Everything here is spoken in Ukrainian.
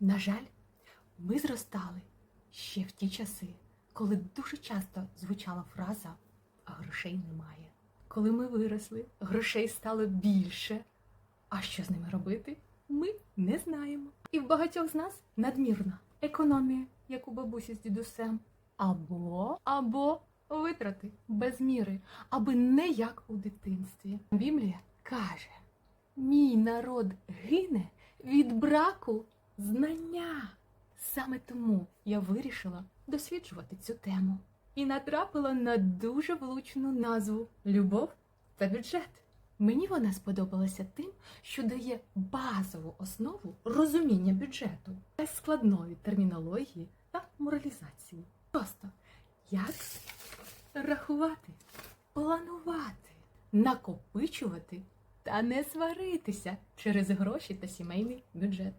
На жаль, ми зростали ще в ті часи, коли дуже часто звучала фраза а грошей немає. Коли ми виросли, грошей стало більше. А що з ними робити? Ми не знаємо. І в багатьох з нас надмірна економія, як у бабусі з дідусем, або або витрати без міри, аби не як у дитинстві. Біблія каже: мій народ гине від браку знання. Саме тому я вирішила досліджувати цю тему і натрапила на дуже влучну назву Любов та бюджет. Мені вона сподобалася тим, що дає базову основу розуміння бюджету без складної термінології та моралізації. Просто як рахувати, планувати, накопичувати та не сваритися через гроші та сімейний бюджет.